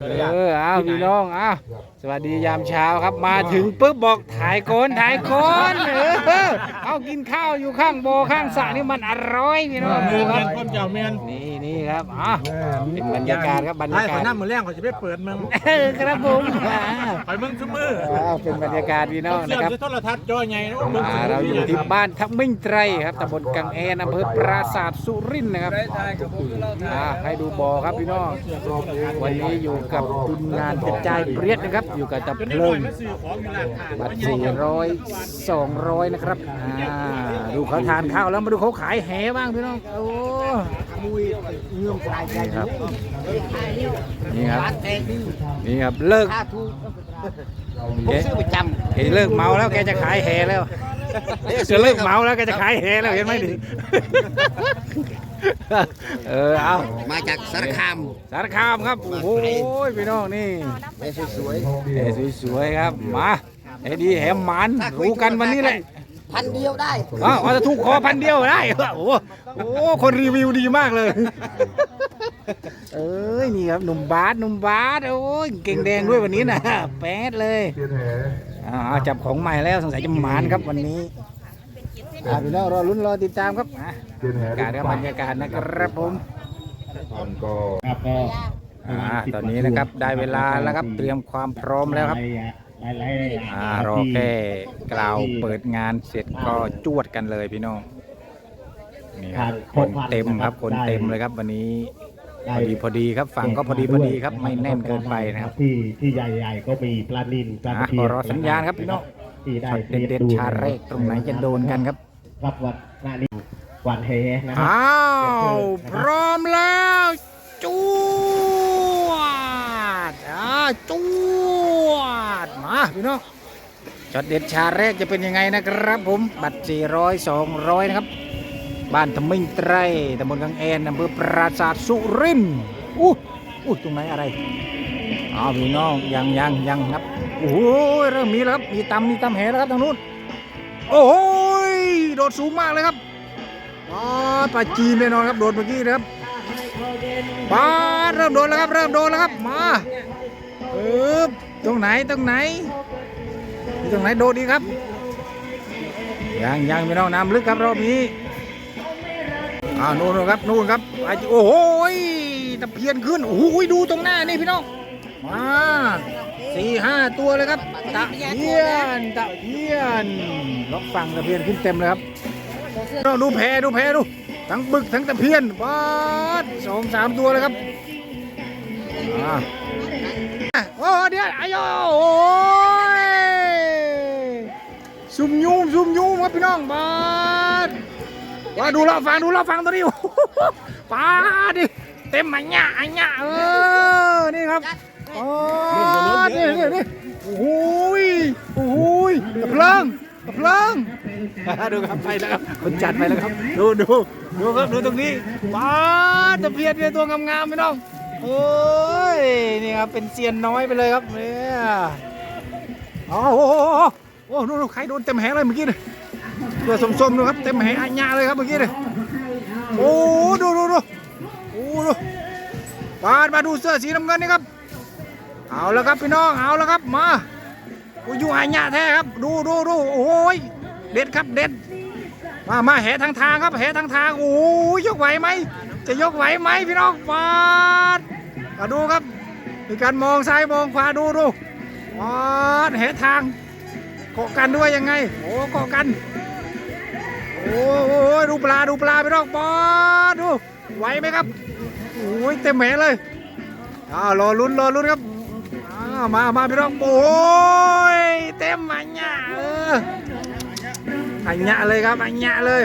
เออเอาพี่น้องเอาสวัสดียามเช้าครับมาถึงปุ๊บบอกถ่ายโกนถ่ายโกนเออเอากินข้าวอยู่ข้างโบข้างสระนี่มันอร่อยพี่น้องเมียนครับคนเจ้าเมียนนี่ นี่ครับอะเป็นบรรยากาศครับบรรไอ้ยาขกาศน้ามือแรงเขาจะไปเปิดมึงเออครับผมอ่าไปมึงทุกมืออ่าเป็นบรรยากาศพี่น้องเสื่อนะมครับจะโทรทัศน์จอใหญ่นะมึงอ่าเราอยู่ที่บ้านทับมิ่งไตรครับตำบลกังแอนอำเภอปราสาทสุรินทร์นะครับอ่าให้ดูบอครับพี่น้อง วันนี้อยู่กับทีมงานกระจายเปรียดนะครับ อยู่กับตับจนเพนิดหลิน่อยงมาซื้อของอยู่ร้านค้าบัตรสี่ร้อยสองร้อยนะครับอ่าดูเขาทานข้าวแล้วมาดูเขาขายแหบ้างพี่น้อง โอ้นี่ครับ นี่ครับ นี่ครับ เลิกแกแกเลิกเมาแล้วแกจะขายแหแล้วจะเลิกเมาแล้วแกจะขายแหแล้วเห็นไหมดิเออเอามาจากสารคาม สารคามครับ โอ้โหพี่น้องนี่ไม่สวยแหสวยๆครับ มาแหดีแหหมันรู้กันวันนี้แหละๆ พันเดียวได้อ้าวเอาจะถูกคอพันเดียวได้โอ้โหโอ้โหคนรีวิวดีมากเลย เอ้ยนี่ครับหนุ่มบาสหนุ่มบาสโอ้ยเก่งแดงด้วยวันนี้นะแป๊ดเลยอ่าจับของใหม่แล้วสงสัยจะหมานครับวันนี้อ่าพี่น้องรอลุ้นรอติดตามครับอะบรรยากาศครับบรรยากาศนะครับผมครับก็อ่าตอนนี้นะครับได้เวลาแล้วครับเตรียมความพร้อมแล้วครับ หลายๆอ่ารอแค่กล่าวเปิดงานเสร็จก็จวดกันเลยพี่น้องนี่ครับคนเต็มครับคนเต็มเลยครับ วันนี้พอดีพอดีครับฝั่งก็พอดีพอดีครับไม่แน่นเกินไปนะครับ ที่ที่ใหญ่ๆก็มีปลานินปลาอะตะเพีก็ยนรอสัญญาณครับพี่น้อง ที่ได้ช็อตเด็ดๆชาแรกตรงไหนจะโดนกันครับ รับวันหน้านี้วันเฮนะครัอ้าวพร้อมแล้ว จวดอ่าจวดมา พี่น้องช็อตเด็ดชาแรกจะเป็นยังไงนะครับ ผมบัตร400 200 นะครับ บ้านทมิงไตรตำบลกังแอนอำเภอปราสาทสุรินทร์อู้อู้ตรงไหนอะไรอ้าวพี่น้องยังยังยังครับโอ้ยเริ่มมีแล้วครับมีตำมีตำแหแล้วครับทางนู้นโอ้ยโดดสูงมากเลยครับปาปลาจีนแน่นอนครับโดนเมื่อกี้นะครับปาเริ่มโดนแล้วครับเริ่มโดนแล้วครับมาเออ ตรงไหนตรงไหนตรงไหนโดดดีครับยังยังไม่น้องน้ำลึกครับรอบนี้อ้าวนู่นครับนู่นครับโอ้โหยตะเพียนขึ้นโอ้โหดูตรงหน้านี่พี่น้องมาสี่ห้าตัวเลยครับตะเพียนตะเพียนล็อกฝั่งตะเพียนขึ้นเต็มเลยครับดูดูแพดูแพดูทั้งบึกทั้งตะเพียนบาดสองสามตัวเลยครับอ่า โอ้เดี๋ยวไอ้ยโอ้ยซุ่มยูมซุ่มยูมครับพี่น้องบาดว่าดูเราฟังดูเราฟังตัวนี้โอ้โหปาดิเต็มอันยะอันยะเออนี่ครับโอ้นี่นี่นี่โอ้โหยโอ้โหยตะเพลิงตะเพลิงดูครับไปแล้วครับคนจัดไปแล้วครับ ดูดูดูครับดูตรงนี้ป้าตะเพียนเป็นตัวงามๆพี่น้อง โอ้ย นี่ครับ เป็นเซียนน้อยไปเลยครับเนี่ยโอ้โหโอ้โหโอ้โหดูใครโดนเต็มแหงเลยเมื่อกี้เลยตัวส้มๆดูครับ เต็มแหงอัญญาเลยครับเมื่อกี้เลยโอ้ดูดูดูโอ้ดูปาดมาดูเสื้อสีน้ำเงินนี่ครับ เอาแล้วครับพี่น้องเอาแล้วครับมาอยู่อัญญาแท้ครับ ดูดูดูโอ้ยเด็ดครับเด็ดมามาแหทางทางครับแหทางทางโอ้ยยกไหวไหม จะยกไหวไหมพี่น้องปาดมาดูครับ มีการมองซ้ายมองขวาดูดูปาดแหทางเกาะกันด้วยยังไง โอ้เกาะกัน โอ้โหดูปลาดูปลาพี่น้องปาดดูไหวไหมครับโอ้ยเต็มแหเลยอ้าวรอลุ้นรอลุ้นครับอ้าวมามาพี่น้องโอ้ยเต็มมันเนี่ยเอออันยะเลยครับอันยะเลย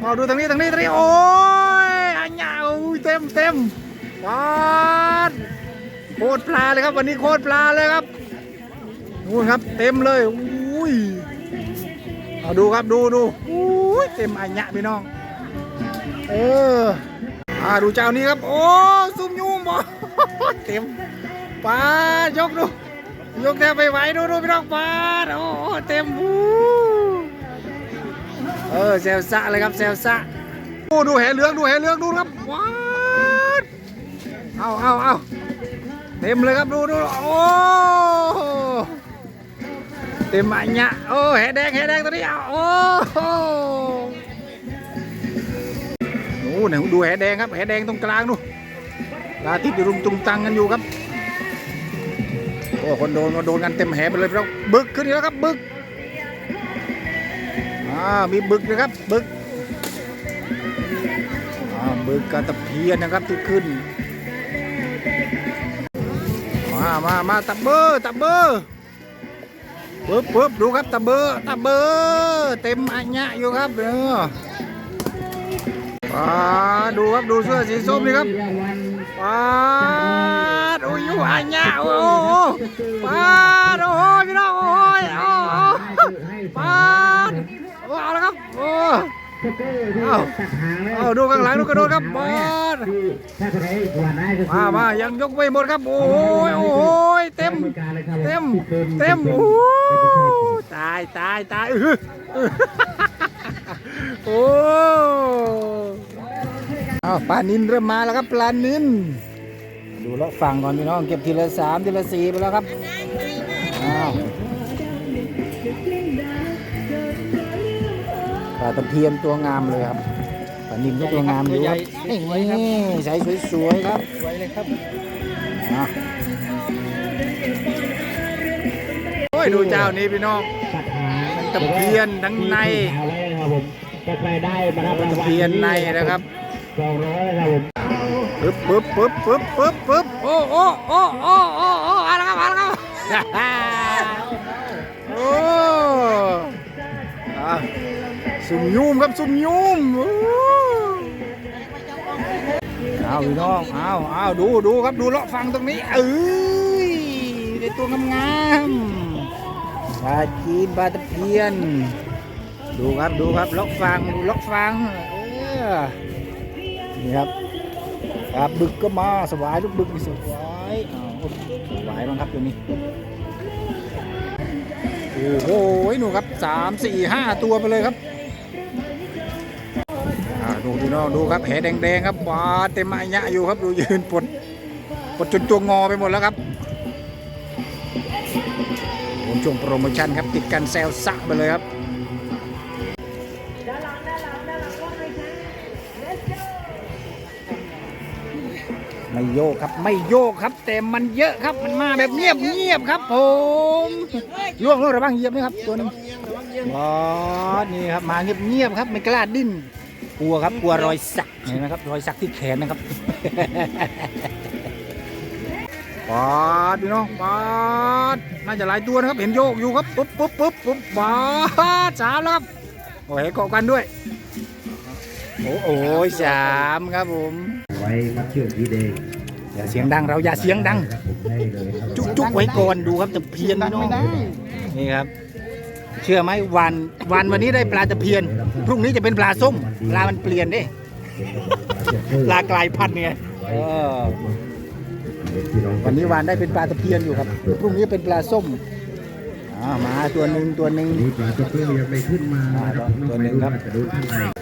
มาดูทางนี้ทางนี้ทางนี้โอ้ มเต็มปาดโคตรปลาเลยครับ วันนี้โคตรปลาเลยครับนู่นครับ เต็มเลยอุ้ยเอาดูครับดูดูอุ้ยเต็มอันยะพี่น้อง เอออ่าดูเจ้านี้ครับ โอ้ซุ่มยุ่มบ่เต็มปายกดูยกแทบไปไหวดูดูพี่น้องปาโอ้เต็มวู้เออเซลซะเลยครับเซลซะโอ้ดูแหเหลืองดูแหเหลืองดูครับว้า เอาเอาเอาเต็มเลยครับดูดูโอ้เต็มอันเนี้ยโอ้แหแดงแหแดงตัวนี้เอาโอ้โอ้ไหนดูแหแดงครับแหแดงตรงกลางดูลาทิพย์อยู่รุมตุงตังกันอยู่ครับโอ้คนโดนมาโดนกันเต็มแหไปเลยเราบึกขึ้นแล้วครับบึกอ่ามีบึกนะครับบึกอ่าบึกกระตะเพียนนะครับที่ขึ้น มามามาตับเบอร์ตับเบอร์ปึ๊บปึ๊บดูครับตับเบอร์ตับเบอร์เต็มอันยะอยู่ครับเด้อป้าดูครับดูเสื้อสีส้มนี่ครับป้าดโอ้ยอยู่อันยะโอ้โหป้าดโอ้โหพี่น้องโอ้ยโอ้โหป้าโอ้เอาละครับโอ้ เอาเอาดูข้างหลังดูกระโดดครับป้าดถ้าใครกวาดได้ก็มามายังยกไม่หมดครับ โอ้ยโอ้ยเต็ม เต็ม เต็ม โอ้ยตายตายตายอื้ออื้อโอ้เอาปลานินเริ่มมาแล้วครับปลานินดูแล้วฟังก่อนพี่น้องเก็บทีละสามทีละสี่ไปแล้วครับอ้าว ปลาตะเพียนตัวงามเลยครับปลานินก็ตัวงามอยู่ครับนี่ใสสวยๆครับสวยเลยครับอะโอ้ยดูเจ้านี้พี่น้องปัดหาตะเพียนทั้งในเอาไว้นะครับผมถ้าใครได้มารับรางตะวัลเพียนในนะครับสองร้อยนะครับผมปึ๊บปึ๊บปึ๊บปึ๊บปึ๊บปึ๊บโอ้โอ้โอ้โอ้โอ้โอ้เอาละครับเอาละครับโอ้อะ สุ่มยุ่มครับสุ่มยุ่มอ้เอาพี่น้องเอาเอาดูดูครับดูเลาะฟังตรงนี้เอ้ยได้ตัวงามๆปลาจีนปลาตะเพียน ดูครับดูครับเลาะฟังดูเลาะฟังเออนี่ครับครับบึกก็มาสวายลูกบึกนี่สวายอ้าสวายบ้างครับตัวนี้ อ้โหหนูครับสามสี่ห้าตัวไปเลยครับดูพี่น้องดูครับแผลแดงๆครับว้าเต็มอันยะอยู่ครับดูยืนปดปดจนตัวงอไปหมดแล้วครับผมช่วงโปรโมชั่นครับติดกันแซลสะไปเลยครับไไม่โยกครับไม่โยกครับแต่มันเยอะครับมันมาแบบเงียบเงียบครับ ผมล่วงลงระบ้างเหยียบไหมครับตัวหนึงอ๋อนี่ครับมาเงียบเงียบครับไม่กล้าดิ้นกลัวครับกลัวรอยสักเห็นไหมครับรอยสักที่แขนนะครับปาดพี่น้องปาดน่าจะหลายตัวนะครับเห็นโยกอยู่ครับปุ๊บปุ๊บปุ๊บปุ๊บปาดสามแล้วครับโอ้ยเกาะกันด้วยโอ้โหสามครับผม ไว้มัดเชือกสีแดงอย่าเสียงดังเราอย่าเสียงดัง ครับผมได้เลยครับจุกจุกไว้ก่อนดูครับตะเพียนพี่น้องนี่ครับ เชื่อไหมวันวันวันนี้ได้ปลาตะเพียน พรุ่งนี้จะเป็นปลาส้มปลามันเปลี่ยนเด้ปลากลายพันธุ์ไงเออวันนี้วานได้เป็นปลาตะเพียนอยู่ครับพรุ่งนี้เป็นปลาส้มอ่ามาตัวหนึ่งตัวหนึ่งนี่ปลาตะเพียนยังไม่ขึ้นมานะครับตัวหนึ่งครับจะดูข้างในครับถูกทางน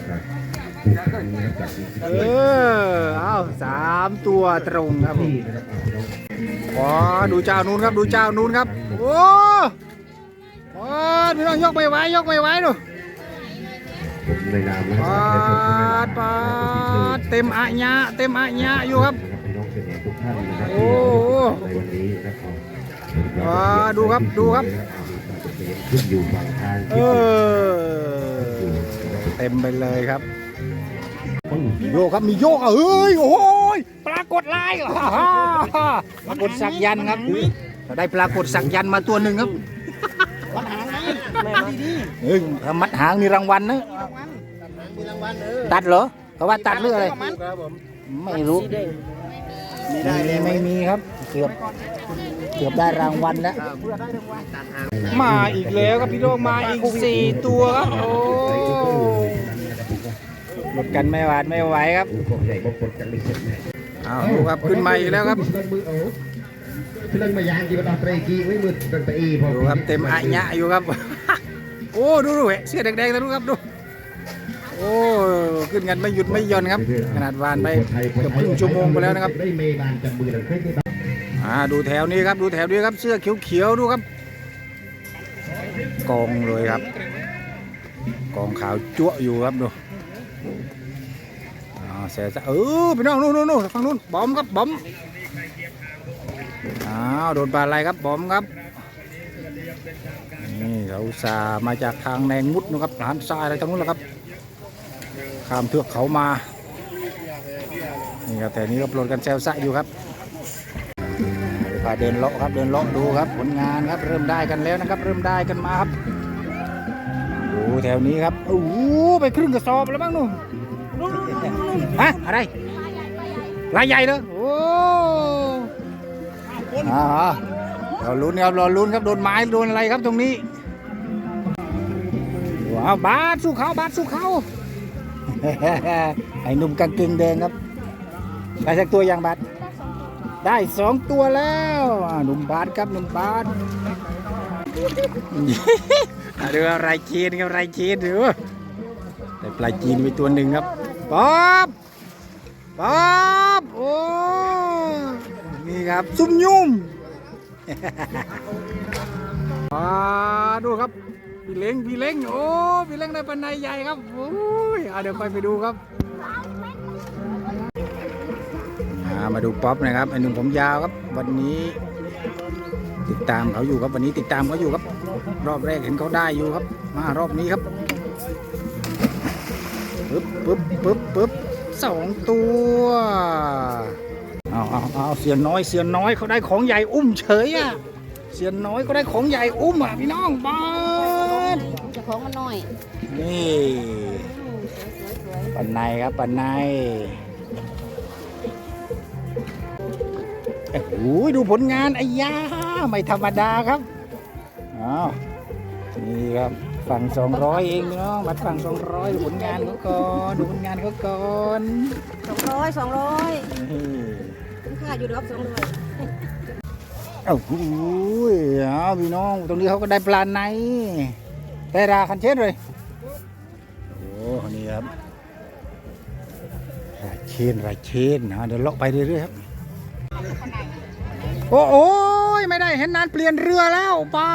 เออเอาสามตัวตรงครับผมอ๋อดูเจ้านู้นครับดูเจ้านู้นครับ โอ้โอ้พี่น้องยกไม่ไหวยกไม่ไหวดูผมในนามนะคปรับาดปาดเต็มอะญะเต็มอะญะอยู่ครับพี่น้องเกษตรทุกท่านนะครับโอ้ในวันนี้นะครับอ่าดูครับดูครับขึ้นอยู่ฝั่งทางเออเต็มไปเลยครับ โยกครับมีโยกอะเฮ้ยโอ้ยปรากฏลายอะฮ่าฮ่าปรากฏสักยันต์ครับได้ปรากฏสักยันต์มาตัวหนึ่งครับเฮ้ยถ้ามัดหางมีรางวัลนะตัดเหรอเขาว่าตัดหรืออะไรไม่รู้ไม่มีไม่มีครับเกือบเกือบได้รางวัลแล้วมาอีกแล้วครับพี่โดงมาอีกสี่ตัวครับโอ้ หมดกันไม่หวาดไม่ไหวครับพวกใหญ่พวกคนกันไม่เสร็จแน่อ้าวดูครับขึ้นมาอีกแล้วครับมือโอ้พี่เล่นมายางกี่บาทเตรกีไม่มือเป็นไปอีพอดูครับเต็มอะญะอยู่ครับ โอ้ดูดูเว้ยเสื้อแดงๆนะดูครับดูโอ้ขึ้นกันไม่หยุดไม่หย่อนครับ ขนาดวานไปเกือบครึ่งชั่วโมงไปแล้วนะครับได้เมบานจับมือเราเคยได้บ้างอ่าดูแถวนี้ครับดูแถวนี้ครับเสื้อเขียวๆดูครับกองเลยครับกองขาวจั่วอยู่ครับดูอ่า เสียสะเออพี่น้องนู่นนู่นฝั่งนู้นบอมครับบอมอ้าวโดนปลาอะไรครับบอมครับนี่เขาสามาจากทางแนงมุดนะครับหันซ้ายอะไรทางนู้นแหละครับข้ามเทือกเขามานี่ครับแต่นี้ก็ปลดกันแซวสะอยู่ครับพาเดินเลาะครับเดินเลาะดูครับผลงานครับเริ่มได้กันแล้วนะครับ เริ่มได้กันมาครับดูแถวนี้ครับโอ้ไปครึ่งกระสอบแล้วบ้างนู่นนู่นนู่นนู่นนู่น ฮะอะไรลายใหญ่เลยโอ้อ่ารอลุ้นครับรอลุ้นครับโดนไม้โดนอะไรครับตรงนี้ว้าวบาสสู้เขาบาสสู้เขาไอ้หนุ่มกางเกงแดงครับได้สักตัวยังบาสได้สองตัวแล้วอ่าหนุ่มบาสครับหนุ่มบาสอะดูอะไรจีนครับอะไรจีนดูได้ปลาจีนไปตัวหนึ่งครับ ป๊อบป๊อบโอ้นี่ครับซุ่มยุ่มอ่าดูครับ พี่เล้งพี่เล้งโอ้พี่เล้งได้ปลาในใหญ่ครับโอ้ยเดี๋ยวค่อยไปดูครับมาดูป๊อปนะครับไอ้หนุ่มผมยาวครับ วันนี้ ติดตามเขาอยู่ครับวันนี้ติดตามเขาอยู่ครับ รอบแรกเห็นเขาได้อยู่ครับ มารอบนี้ครับ ปึ๊บปึ๊บปึ๊บปึ๊บสองตัวเอาเอาเอาเสียนน้อยเสียนน้อยเขาได้ของใหญ่อุ้มเฉยอะเสียนน้อยเขาได้ของใหญ่อุ้มอะพี่น้องบ้านเจะของมันน้อยนี่อืมสวยๆปันในครับปันในเอ้ยโอ้ยดูผลงานไอ้ยาไม่ธรรมดาครับอ้าวนี่ครับ ฝั่ง200เองพี่น้องบัตรฝั่ง200ดูผลงานเขาก่อนดูผลงานเขาก่อนสองร้อยสองร้อยนี่คุ้มค่าอยู่ดอกสองร้อยเอ้าโอ้ยเอาพี่น้องตรงนี้เขาก็ได้ปลาในแต่ราคันเช็ดเลยโอ้นี่ครับรายเชนรายเชนนะเดี๋ยวเลาะไปเรื่อยๆครับโอ้โอ้ยไม่ได้เห็นนานเปลี่ยนเรือแล้วปา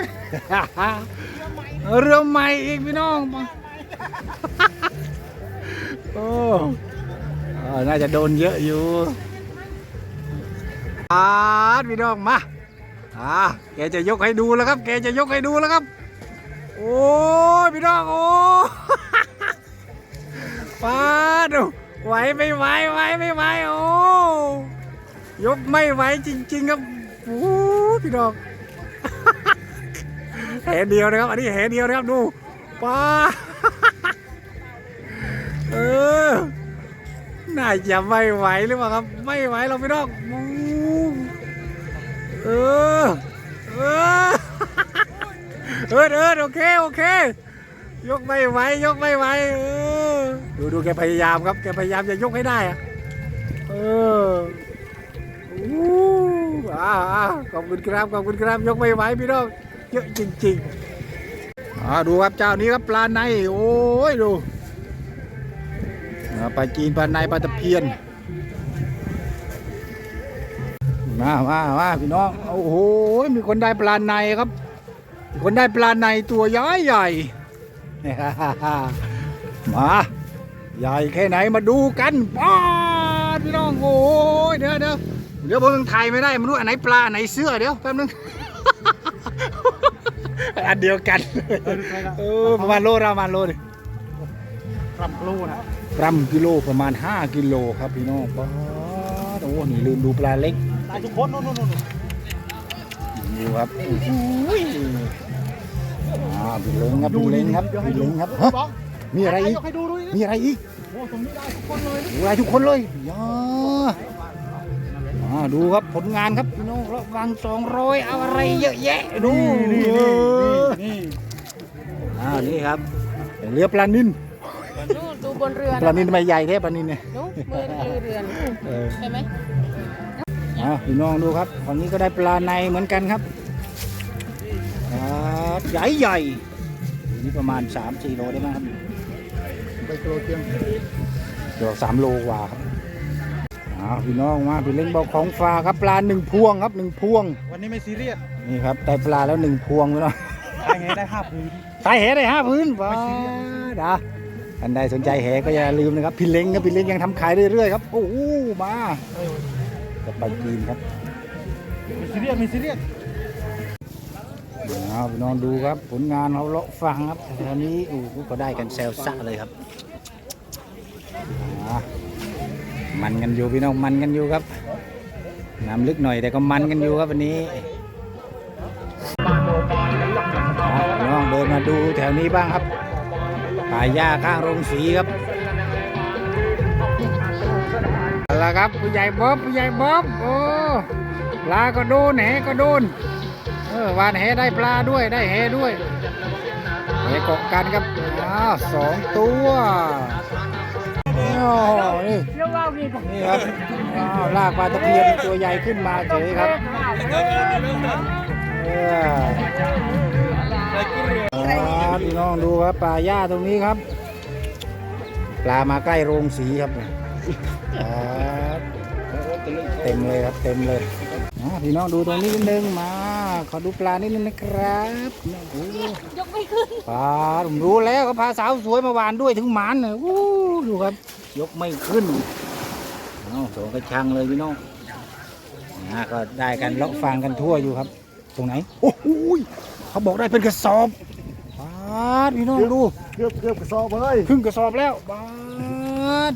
ด เรือใหม่อีกพี่น้องปาโอ้น่าจะโดนเยอะอยู่ปาดพี่น้องมาอ่าแกจะยกให้ดูแล้วครับ แกจะยกให้ดูแล้วครับ โอ้พี่น้องโอ้ปาดดูไหวไม่ไหวไหวไม่ไหวโอ้ยกไม่ไหวจริง ๆ ครับโอ้พี่ดอกแหเดียวนะครับ อันนี้แหเดียวนะครับดูป้าเออน่าจะไม่ไหวหรือเปล่าครับ ไม่ไหวเราพี่ดอกโอ้เออเออเออเออโอเคโอเค ยกไม่ไหวยกไม่ไหวเออดูดูแกพยายามครับแกพยายามจะยกให้ได้อะเอออู้อ้าวอ้าวขอบคุณครับขอบคุณครับยกไม่ไหวพี่น้อง เยอะจริงๆอ่าดูครับเจ้านี้ครับปลาในโอ้ยดูปลาจีนปลาในปลาตะเพียนมามามาพี่น้องโอ้โหมีคนได้ปลาในครับคนได้ปลาในตัวใหญ่ใหญ่มาใหญ่แค่ไหนมาดูกันป้าพี่น้องโอ้ยเดี๋ยวเดี๋ยวเดี๋ยวผมยังถ่ายไม่ได้ไม่รู้อันไหนปลาไหนเสื้อเดี๋ยวแป๊บนึง อันเดียวกันเออประมาณโลละประมาณโลดิรับรู้นะกรัมกิโลประมาณ 5 กิโลครับพี่น้องป้าดโอ้นี่ลืมดูปลาเล็กตายทุกคนนู่นนู่นนู่นดูครับโอ้โหอ่าพี่เล้งครับพี่เล้งครับพี่เล้งครับฮะมีอะไรอีกยกให้ดูด้วยมีอะไรอีกโอ้ตรงนี้ได้ทุกคนเลยดูอะไรทุกคนเลยยาอ่าดูครับผลงานครับพี่น้องระวังสองร้อยเอาอะไรเยอะแยะดูนี่เอนี่อนี่อ่านี่ครับเรือปลานินดูดูบนเรือปลานินทำไมใหญ่แท้ปลานินเนี่ยดูมือเรือเออใช่ไหมอ่าพี่น้องดูครับฝั่งนี้ก็ได้ปลาในเหมือนกันครับครับใหญ่ใหญ่ๆนี่ประมาณ3-4โลได้ไหมครับไปโกรธเตียงเดี๋ยวสามโลกว่าครับ เอาพี่น้องมาพี่เล้งบอกของฝากครับปลาหนึ่งพวงครับหนึ่งพวง วันนี้ไม่ซีเรียสนี่ครับได้ปลาแล้วหนึ่งพวงพี่น้องทายไงได้ห้าพื้นสายแหได้ห้าพื้นว้าดาอันใดสนใจแหก็อย่าลืมนะครับพี่เล้งครับพี่เล้งยังทำขายเรื่อยๆครับโอ้โหมาจะไปกินครับไม่ซีเรียสไม่ซีเรียสเอาพี่น้องดูครับผลงานเราเลาะฟังครับตอนนี้โอ้โหก็ได้กันแซวซะเลยครับ มันกันอยู่พี่น้องมันกันอยู่ครับน้ำลึกหน่อยแต่ก็มันกันอยู่ครับวันนี้น้องเดินมาดูแถวนี้บ้างครับป่าหญ้าข้างโรงสีครับเอาละครับผู้ใหญ่บ๊อบผู้ใหญ่บ๊อบโอ้ปลาก็โดนแหก็โดนเออวานแหได้ปลาด้วยได้แหด้วยแหกาะกันครับอ้าวสองตัวโอ้โนี่นี่ครับอ้าวลากปลาตะเพียนตัวใหญ่ขึ้นมาเฉยครับเออครับพี่น้องดูครับปลาหญ้าตรงนี้ครับ ปลามาใกล้โรงสีครับครับเต็มเลยครับเต็มเลยพี่น้องดูตรงนี้นิดนึงมา ขอดูปลานิดนึงนะครับโอ้ยกไม่ขึ้นปลาผมรู้แล้วก็พาสาวสวยมาหวานด้วยถึงหมานเลยดูครับ ยกไม่ขึ้น สองกระชังเลยพี่น้องนะก็ได้กันเลาะฟังกันทั่วอยู่ครับ ตรงไหนโอ้โหยเขาบอกได้เป็นกระสอบปาดพี่น้องดูเกือบเกือบกระสอบเลยครึ่งกระสอบแล้วปาด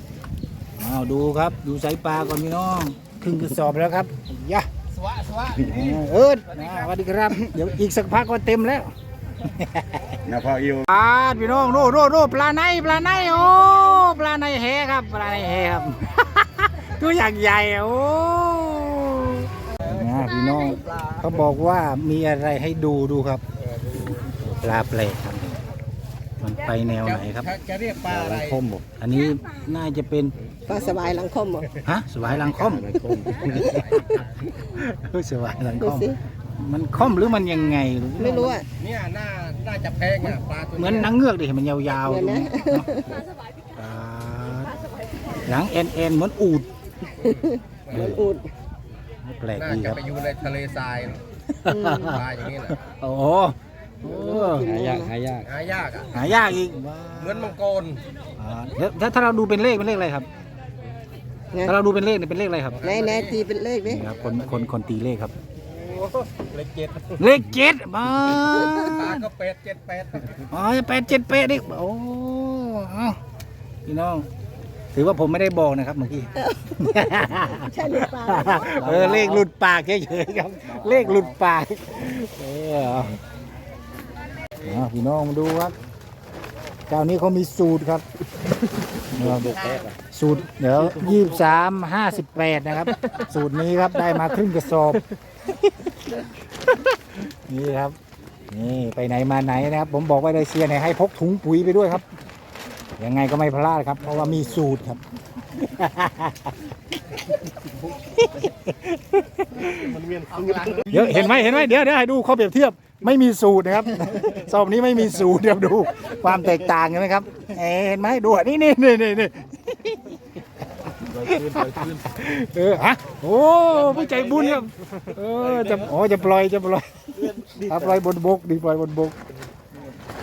เอาดูครับดูสายปลาก่อนพี่น้องครึ่งกระสอบแล้วครับยะสวะสวะเอออ่าสวัสดีครับ เดี๋ยวอีกสักพักก็เต็มแล้วนะพออิวปลาพี่น้องโน่โน่โน่ปลาในปลาในโอ้ปลาในแหครับปลาในแหครับ ตัวอย่างใหญ่โอ้นะพี่น้องเขาบอกว่ามีอะไรให้ดูดูครับปลาแปลกครับ มันไปแนวไหนครับจะเรียกปลาอะไรคมบอกอันนี้น่าจะเป็นปลาสบายหลังคมเหรอฮะสวายลังคอมเฮ้ยสวายลังคดูอมสิมันคอมหรือมันยังไง ไม่รู้อะเนี่ยน่าน่าจะแพงอะปลาตัวเหมือนหนังเงือกดิมันยาวๆเหมือนนะเนาะปลาหนังเอ็นเอ็นเหมือนอูดเห มือนอูดแปลกน่าดีจะครับ ไปอยู่ในทะเลทรายปลาอย่างนี้นะโอ้โหโอ้หายากหายาก หายากอะหายากอีกเหมือนมังกรอ่าแล้วถ้าถ้าเราดูเป็นเลขเป็นเลขอะไรครับไงถ้าเราดูเป็นเลขเนี่ยเป็นเลขอะไรครับไหนไหนตีเป็นเลขดินี่ครับคนคนคนตีเลขครับเล็กเจ็ดเลขเจ็ดมาปลาก็เป็ดเจ็ดแปดอ๋อแปดเจ็ดแปดดิโอ้ เอาพี่น้อง ถือว่าผมไม่ได้บอกนะครับเมื่อกี้ ใช่หรือเปล่าเออเลขหลุดปากเฉยๆครับ เลขหลุดปากเออเอาเอาพี่น้องมาดูครับเจ้านี้เขามีสูตรครับสูตรเดี๋ยวยี่สามห้าสิบแปดนะครับ สูตรนี้ครับได้มาครึ่งกระสอบ นี่ครับ นี่ไปไหนมาไหนนะครับ ผมบอกไว้เลยเซียเนี่ยให้พกถุงปุ๋ยไปด้วยครับ ยังไงก็ไม่พลาดครับ เพราะว่ามีสูตรครับเดี๋ยวเห็นไหมเห็นไหมเดี๋ยวเดี๋ยวให้ดูข้อเปรียบเทียบไม่มีสูตรนะครับ สอบนี้ไม่มีสูตรเดี๋ยวดู ความแตกต่างเห็นไหมครับเอ๊ะเห็นไหมดูอะนี่นี่นี่นี่นี่เออฮะโอ้ผู้ใจบุญครับเออจะอ๋อจะปล่อยจะปล่อยเอาปล่อยบนบกดีปล่อยบนบก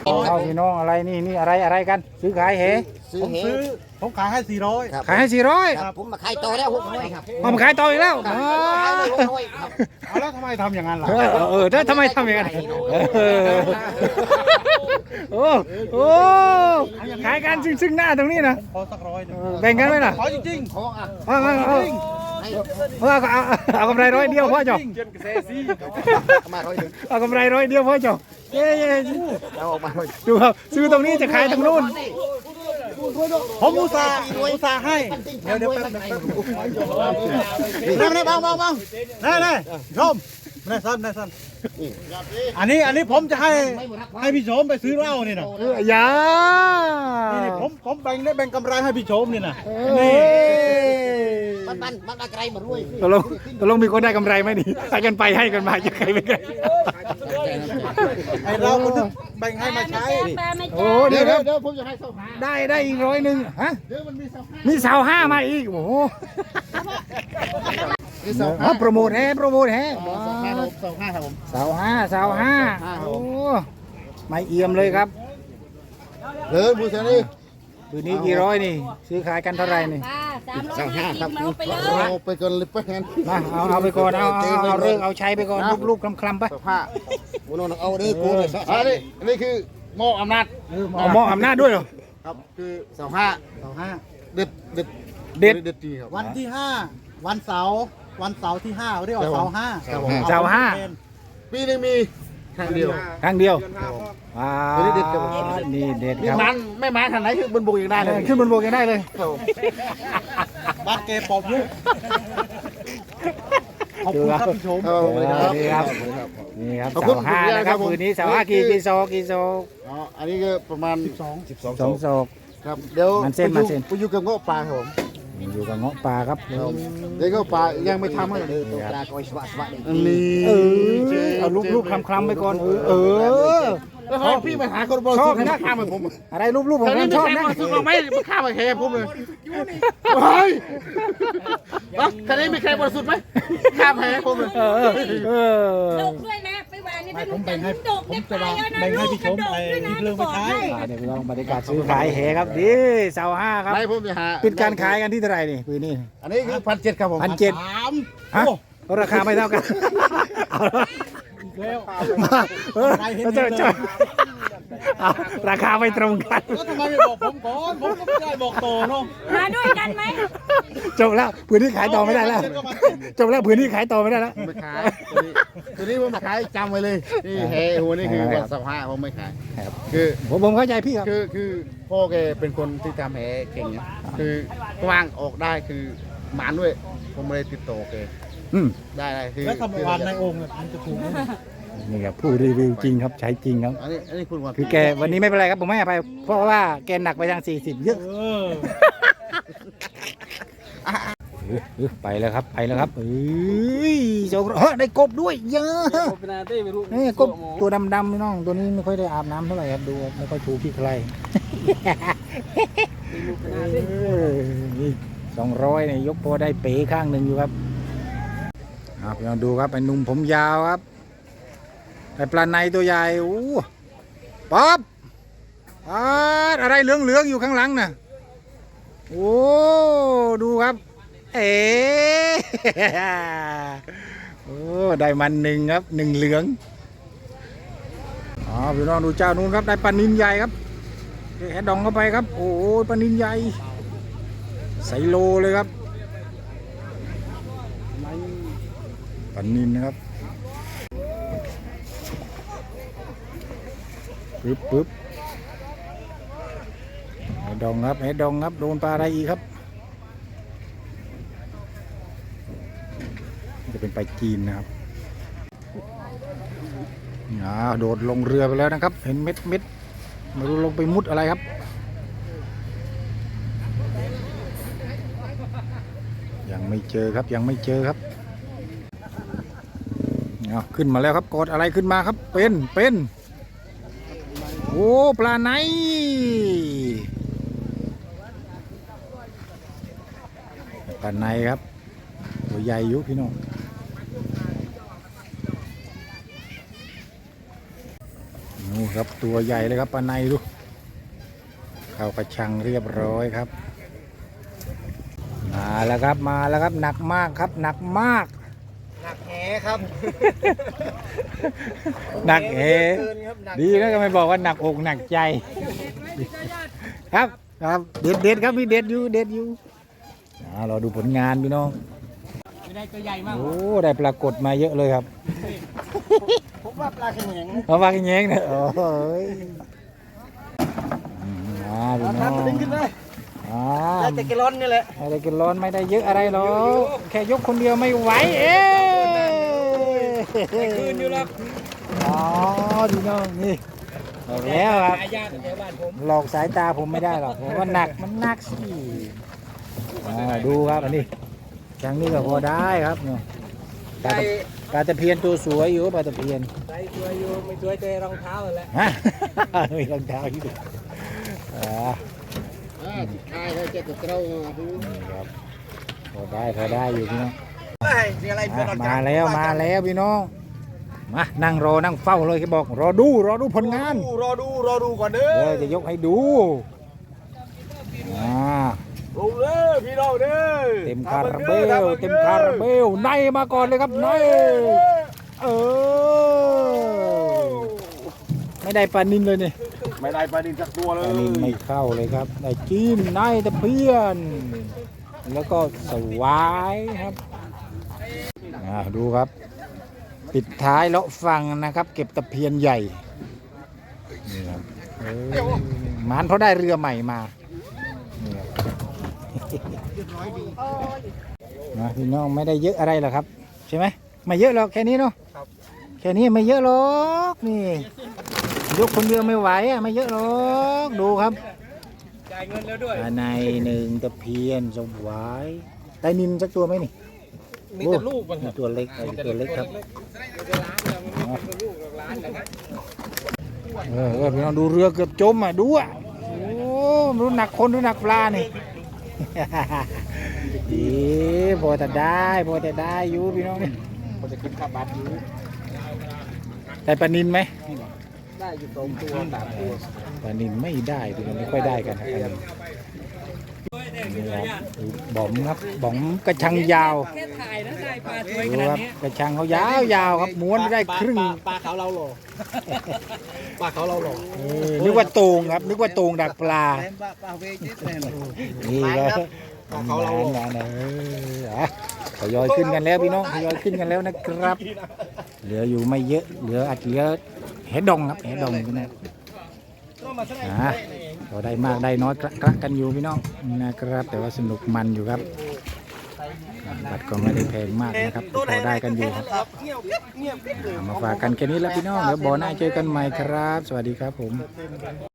เอาพี่น้องอะไรนี่นี่อะไรอะไรกัน ซื้อขายเหซื้อผมเหซื้อผมขายให้สี่ร้อยครับขายให้สี่ร้อยครับผมมาขายต่อแล้วหกร้อยครับเอามาขายต่ออีกแล้วครับอ๋อขายเลยหกร้อยครับเอาแล้วทำไมทำอย่างนั้นล่ะเออเออเออแล้วทำไมทำอย่างนั้นเออโอ้โอ้ขายกันซึ่งซึ่งหน้าตรงนี้นะขอสักร้อยหนึ่งเออแบ่งกันไหมล่ะขอจริงขออะเอาเอาเอาเอาเอาเอาเอากำไรร้อยเดียวพ่อเจ้าๆเจนกระเซซี่มาร้อยหนึ่งเอากำไรร้อยเดียวพ่อเจ้าเย้เย้เอาออกมาร้อยดูครับซื้อตรงนี้จะขายตรงนู้นผมอุตส่าห์อุตส่าห์ให้ เดี๋ยวเดี๋ยวแป๊บนึงแป๊บนึงนี่นี่บังบังบังนี่นี่ชมนี่สั้นนี่สั้นอันนี้อันนี้ผมจะให้ให้พี่โฉมไปซื้อเหล้านี่นะเอออย่านี่นี่ผมผมแบ่งได้แบ่งกำไรให้พี่โฉมนี่นะเอ้นี่ย มันมันมันอะไรมารวยตกลงตกลงมีคนได้กำไรไหมนี่ให้กันไปให้กันมาจะใครไม่ใครไอเราก็นึกแบ่งให้มาใช้โอ้เดี๋เดี๋ยยววเดี๋เดี๋ยยววเดี๋ยวผมจะให้เสาหาได้ได้อีกร้อยหนึ่งฮะเดี๋ยวมันมีเสาหามีเสาห้ามาอีกโอ้โหมีเสาอ๋อโปรโมทแฮโปรโมทแฮเสาห้าครับเสาห้าครับผมเสาห้าเสาห้าโอ้ไม่เอี่ยมเลยครับ เดินบูชานี่ คืนนี้กี่ร้อยนี่ ซื้อขายกันเท่าไหร่นี่เสาห้าครับเอาไปเลยเอาไปก่อนเลยไปงั้นมาเอาเอาไปก่อนเอาเอาเอาเรื่องเอาใช้ไปก่อนรูปๆคลำๆไปเสาห้าวันนั้นเอาเด้อกูเลยอันนี้อันนี้คือโมอำนาจเอามอบอำนาจด้วยเหรอครับคือเสาห้าเสาห้าเด็ดเด็ดเด็ดเด็ดจริงครับวันที่ห้าวันเสาร์วันเสาร์ที่ห้าเรียกว่าเสาห้าครับผมเสาห้าปีหนึงมี ครั้งเดียวครั้งเดียวอ่าตัวนี้เด็ดครับนี่เด็ดมีครับมันไม่มันทางไหนคือบนบกยังได้เลยขึ้นบนบกยังได้เลยครับผมบ้านเกปอบลูกขอบคุณครับผู้ชม ครับผมครับนี่ครับ นี่ครับขอบคุเสาณห้าคุณนะครับผมคืนนี้เสาห้ากี่กี่โซกี่โซอ๋ออันนี้ก็ประมาณ12 12สองโซ ครับเดี๋ยวมันเส้นไปอยู่มันเส้น ไปอยู่กับเงาะปลาครับผม อยู่กับเงาะป่าครับครับผมเดี๋ยวเงาะปลายังไม่ทำให้เลยนี่ครับปลาคอยสวะสวะอันนี้เออเอารูปๆคลำๆไปก่อนเออเออแล้วให้พี่มาหาคนบริสุทธิ์ให้มาฆ่าเหมือนผมอะไรรูปๆผมแต่นี่ชอบไม่นะใช่บริสุทธิ์เราไม่มาฆ่ามาแค่ผมเลยเฮ้ยแต่นี่มีใครบริสุทธิ์ไหมฆ่าแพ้ผมเลยเออเออดกด้วยนะ ไปหวานนี่ไม่ไปผดูมกัแบ่นงให้ดกผมได้จะไปแล้วนะแบ่งให้ลูกพี่ชกระมดกไอ้ด้วยนะที่เพลิงไปใช้อ่าเดี๋ยวลองบรรยากาศซื้อขายแหครับดิเสาห้าครับไม่ผมจะหาปิดการขายกันที่เท่าไหร่นี่ปีนี้อันนี้คือพันเจ็ดครับผมพันเจ็ด สามฮะราคาไม่เท่ากันเอาละแล้ว มาเออเจ้าเจ้า เอาราคาไม่ตรงกันแล้วทำไมไม่บอกผมก่อนผมก็ไม่ได้บอกต่อเนาะมาด้วยกันไหมจบแล้วพื้นที่ขายต่อไม่ได้แล้วจบแล้วพื้นที่ขายต่อไม่ได้แล้วไม่ขายตัวนี้ตัวนี้ผมขายจำไว้เลยนี่แห่หัวนี่คือสองห้าผมไม่ขายครับคือผมผมเข้าใจพี่ครับคือคือพ่อแกเป็นคนที่ทำแหเก่งนะคือกว้างออกได้คือหมานด้วย ผมเลยติดต่อแกอืมได้ได้คือแล้วทำวานในองค์เนี่ยมันจะถูกไหม นี่ครับผู้รีวิวจริงครับใช้จริงครับ อันนี้อันนี้คุณวันคือแกวันนี้ไม่เป็นไรครับผมไม่ให้อภัยเพราะว่าแกหนักไปทาง40เยอะเออเออเออไปแล้วครับไปแล้วครับเอ้ยเจ้าเฮ้ยได้กบด้วยเยอะนี่กบตัวดำๆนี่น้องตัวนี้ไม่ค่อยได้อาบน้ำเท่าไหร่ครับดูครับไม่ค่อยถูขี้ใครสองร้อยเนี่ยยกพอได้เป๋ข้างหนึ่งอยู่ครับครับลองดูครับไอ้หนุ่มผมยาวครับ ไอปลาในตัวใหญ่โอ้ป๊อบป๊าดอะไรเหลืองๆอยู่ข้างหลังน่ะโอ้ดูครับ เอ๋โอ้ได้มันหนึ่งครับหนึ่งเหลืองอ๋อพี่น้องดูเจ้านู้นครับได้ปลานินใหญ่ครับแหดองเข้าไปครับ โอ้ปลานินใหญ่ใส่โลเลยครับปลานินนะครับ ปึ๊บปึ๊บดองครับแหดองครับโดนปลาอะไรอีกครับ จะเป็นไปจีนนะครับอ่าโดดลงเรือไปแล้วนะครับ เห็นเม็ดเม็ดไม่รู้ลงไปมุดอะไรครับยังไม่เจอครับยังไม่เจอครับเอาขึ้นมาแล้วครับกดอะไรขึ้นมาครับเป็นเป็น อ้ปลาไหนปลาไหนครับตัวใหญ่ยุพี่น้องนู่นครับตัวใหญ่เลยครับปลาในดูเข้ากระชังเรียบร้อยครับ มาแล้วครับมาแล้วครับหนักมากครับหนักมาก ครับ หนักเอเกินครับหนัก ดีแล้วก็ไม่บอกว่าหนักอกหนักใจ ครับครับเด็ดเด็ดครับพี่เด็ดอยู่เด็ดอยู่อ่ารอดูผลงานพี่น้องไม่ได้ตัวใหญ่มากโอ้ได้ปรากฏมาเยอะเลยครับผมว่าปลาขยงมาฟังแย้งเนี่ยโอ้ยอืมอ่าพี่น้ทำองมันดึงขึ้นเลยอ่าแล้วแต่แกร้อนนี่แหละ อะไรกันร้อนไม่ได้เยอะอะไรหรอกแค่ยกคนเดียวไม่ไหวเอ๊ คืนอยู่หรอกอ๋อพี่น้องนี่บอกแล้วครับ หายากแถวบ้านผมหลอกสายตาผมไม่ได้หรอกผมว่าหนักมันหนักสิอ่าดูครับอันนี้อย่างนี้ก็พอได้ครับเนี่ยปลาตะปลาตะเพียนตัวสวยอยู่ปลาตะเพียนใส่ตัวอยู่ไม่ช่วยแต่รองเท้าแหละฮะ มีรองเท้าอยู่อ่าใช่เลยเจ็ดตัวนี่ครับพอได้พอได้อยู่พี่น้อง มีอะไรอะมาแล้วมาแล้วพี่น้องมานั่งรอนั่งเฝ้าเลยเขาบอก รอดูรอดูผลงาน รอดูรอดูก่อนเด้อเดี๋ยวจะยกให้ดูอ่าดูเด้อพี่น้องเด้อเต็มคาราเบลเต็มคาราเบลในมาก่อนเลยครับในเออไม่ได้ปลานินเลยนี่ไม่ได้ปลาดินสักตัวเลปยลานินไม่เข้าเลยครับได้จีนในตะเพียน แล้วก็สวายครับอ่า ดูครับ ปิดท้ายเลาะฟังนะครับ เก็บตะเพียนใหญ่นี่ครับเออหมันเพราะได้เรือใหม่มานี่ครับนะพี่น้องไม่ได้เยอะอะไรหรอกครับ ใช่ไหมไม่เยอะหรอกแค่นี้เนาะแค่นี้ไม่เยอะหรอกนี่ยกคนเดียวไม่ไหวอะไม่เยอะหรอกดูครับจ่ายเงินแล้วด้วยปลาในหนึ่งตะเพียนสวายได้นินสักตัวไหมนี่ มีแต่ลูกมันโอ้ตัวเล็กไอ้ตัวเล็กครับเออเออพี่น้องดูเรือเกือบจมอะดูอะโอ้ไม่รู้หนักคนหรือหนักปลานี่ดีพอแต่ได้พอแต่ได้อยู่พี่น้องนี่พอจะกินข้าวบัตรอยู่ได้ปลานินไหมได้อยู่สองตัวสามตัวปลานินไม่ได้พี่น้องไม่ค่อยได้กันนะปลานิน นี่ครับบ่อมครับบ่อมกระชังยาวแค่ถ่ายนะได้ปลาสวยขดูนาดครับนี้กระชังเขายาวยาวๆครับม้วนได้ครึ่งปลาเขาเราหล่อปลาเขาเราหล่อเออนึกว่าโตงครับ นึกว่าโตงดักปลาปลาปลาเวจิสแมนนี่ครับปลาเขาเราหล่อนนะเอออะทยอยขึ้นกันแล้วพี่น้องทยอยขึ้นกันแล้วนะครับ เหลืออยู่ไม่เยอะ เหลืออาจจะเหลือเห็ดดองครับเห็ดดองพี่น้องอะเราได้มากได้น้อยกระกระกันอยู่พี่น้องนะครับ แต่ว่าสนุกมันอยู่ครับบัตรก็ไม่ได้แพงมากนะครับพอได้กันอยู่ครับมาฝากกันแค่นี้แล้วพี่น้องเดี๋ยวบ่อหน้าเจอกันใหม่ครับ สวัสดีครับผม